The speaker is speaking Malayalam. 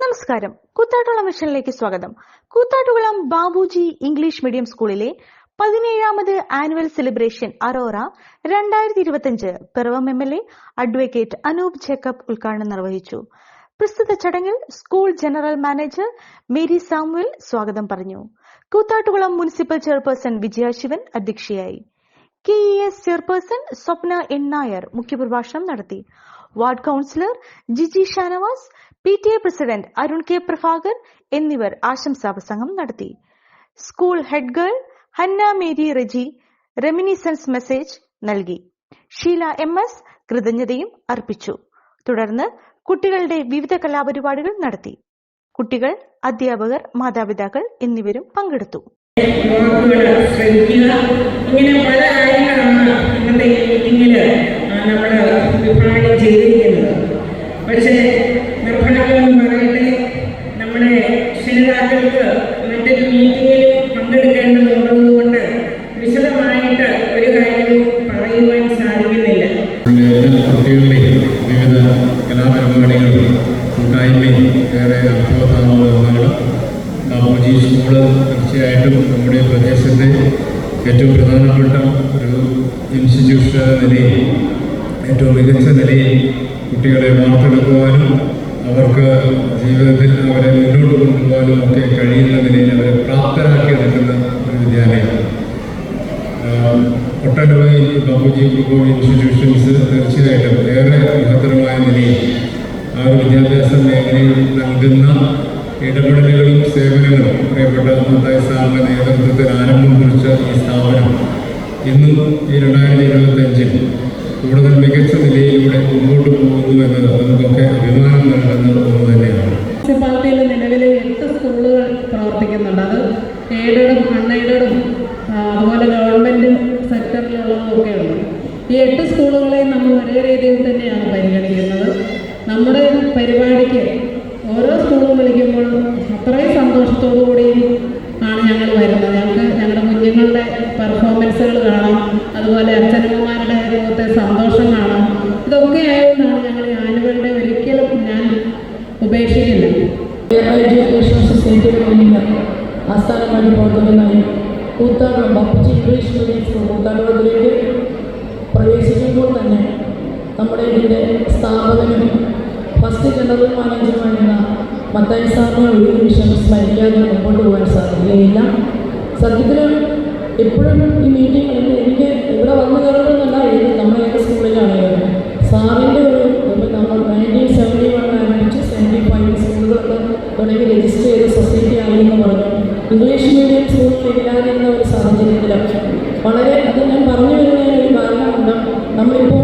നമസ്കാരം. കൂത്താട്ടുകുളം മിഷനിലേക്ക് സ്വാഗതം. കൂത്താട്ടുകുളം ബാബുജി ഇംഗ്ലീഷ് മീഡിയം സ്കൂളിലെ പതിനേഴാമത് ആനുവൽ സെലിബ്രേഷൻ അറോറ രണ്ടായിരത്തി ഇരുപത്തിയഞ്ച് Piravom M L A advocate Anoop Jacob ഉദ്ഘാടനം നിർവഹിച്ചു. പ്രസ്തുത ചടങ്ങിൽ school general manager Mary Samuel സ്വാഗതം പറഞ്ഞു. കൂത്താട്ടുകുളം മുനിസിപ്പൽ ചെയർപേഴ്സൺ വിജയ ശിവൻ അധ്യക്ഷയായി. K E S chairperson Swapna N Nair മുഖ്യപ്രഭാഷണം നടത്തി. Ward councillor Jiji Shanavas P T A president Arun K Prabhakar എന്നിവർ ആശംസാ പ്രസംഗം നടത്തി. School head girl Hanna Mary Reji reminiscence message നൽകി. ഷീല എം എസ് കൃതജ്ഞതയും അർപ്പിച്ചു. തുടർന്ന് കുട്ടികളുടെ വിവിധ കലാപരിപാടികൾ നടത്തി. കുട്ടികൾ അധ്യാപകർ മാതാപിതാക്കൾ എന്നിവരും പങ്കെടുത്തു. ഇങ്ങനെ പല നമ്മൾ പക്ഷേ നമ്മുടെ രക്ഷിതാക്കൾക്ക് മറ്റൊരു മീറ്റിങ്ങിൽ പങ്കെടുക്കേണ്ടതുള്ളതുകൊണ്ട് എല്ലാ കുട്ടികളുടെയും വിവിധ കലാപരിപാടികൾ കൂട്ടായ്മയും ഏറെ അർത്ഥവത്താകുന്ന ഒന്നാണ്. ബാബുജി സ്കൂൾ തീർച്ചയായിട്ടും നമ്മുടെ പ്രദേശത്തെ ഏറ്റവും പ്രധാനപ്പെട്ട ഒരു ഇൻസ്റ്റിറ്റ്യൂഷൻ നിലയിൽ ഏറ്റവും മികച്ച നിലയിൽ കുട്ടികളെ വാർത്തെടുക്കുവാനും അവർക്ക് ജീവിതത്തിൽ അവരെ മുന്നോട്ട് കൊണ്ടുപോകാനും ഒക്കെ കഴിയുന്ന നിലയിൽ അവരെ പ്രാപ്തരാക്കി എടുക്കുന്ന ഒരു വിദ്യാലയമാണ് ഒട്ടനവധി ബാബുജി ഗ്രൂപ്പ് ഇൻസ്റ്റിറ്റ്യൂഷൻസ് തീർച്ചയായിട്ടും ഏറെ മഹത്തരമായ നിലയിൽ ആ ഒരു വിദ്യാഭ്യാസ മേഖലയിൽ നൽകുന്ന ഇടപെടലുകളും സേവനങ്ങളും. പ്രിയപ്പെട്ട മത്തായി സാറിന്റെ നേതൃത്വത്തിൽ ആരംഭം കുറിച്ച ഈ സ്ഥാപനം ഇന്നും ഈ രണ്ടായിരത്തി ഇരുപത്തഞ്ചിൽ കൂടുതൽ മികച്ച നിലയിലൂടെ മുമ്പോട്ട് പോകുന്നു എന്നത് നമുക്കൊക്കെ അഭിമാനം നൽകുന്ന ഒന്ന് തന്നെയാണ്. മുനിസിപ്പാലിറ്റിയിൽ പ്രവർത്തിക്കുന്നുണ്ട്. അത് എയ്ഡഡും അണ്ണയുടെ അതുപോലെ ഗവൺമെന്റ് ഉണ്ട് ഈ എട്ട് സ്കൂളുകളെയും നമ്മൾ ഒരേ രീതിയിൽ തന്നെയാണ് പരിഗണിക്കുന്നത്. നമ്മുടെ പരിപാടിക്ക് ഓരോ സ്കൂളും വിളിക്കുമ്പോഴും അത്രയും സന്തോഷത്തോടു കൂടിയും ആണ് ഞങ്ങൾ വരുന്നത്. ഞങ്ങൾക്ക് ഞങ്ങളുടെ കുഞ്ഞുങ്ങളുടെ പെർഫോമൻസുകൾ കാണാം. അതുപോലെ അച്ഛനമ്മമാരുടെ മുഖത്തെ സന്തോഷം കാണാം. ഇതൊക്കെ ആയതുകൊണ്ടാണ് ഞങ്ങൾ ആനുവലിനെ ഒരിക്കലും ഞാൻ ഉപേക്ഷിക്കില്ല എഡ്യൂക്കേഷൻ സൊസൈറ്റിയുടെ മുന്നിൽ ആസ്ഥാനമായി പ്രവർത്തിക്കുന്നതായി Koothattukulam Bapuji English medium school കൂത്താടുളത്തിലേക്ക് general മാനേജറുമായിട്ടുള്ള മത്തായി സാറിനെ ഒരു നിമിഷം സ്മരിക്കാതെ മുമ്പോട്ട് പോകാൻ സാധിക്കുകയില്ല സത്യത്തിൽ എപ്പോഴും ഈ മീറ്റിംഗ് എനിക്ക് ഇവിടെ വന്നു കയറുന്നതല്ല ഇത് നമ്മുടെ ഏത് സ്കൂളിലാണെങ്കിലും സാറിന്റെ ഒരു നമ്മൾ നയന്റീൻ സെവന്റി വൺ ആരംഭിച്ച് സെവന്റി ഫൈവ് സ്കൂളുകളൊക്കെ തുടങ്ങി രജിസ്റ്റർ ചെയ്ത സൊസൈറ്റി ആണെന്ന് പറഞ്ഞു. ഇംഗ്ലീഷ് മീഡിയം സ്കൂളിലില്ലാതിരുന്ന ഒരു സാഹചര്യത്തിൽ വളരെ അത് ഞാൻ പറഞ്ഞു വരുന്നതിന് ഒരു കാരണമുണ്ട്. നമ്മളിപ്പോൾ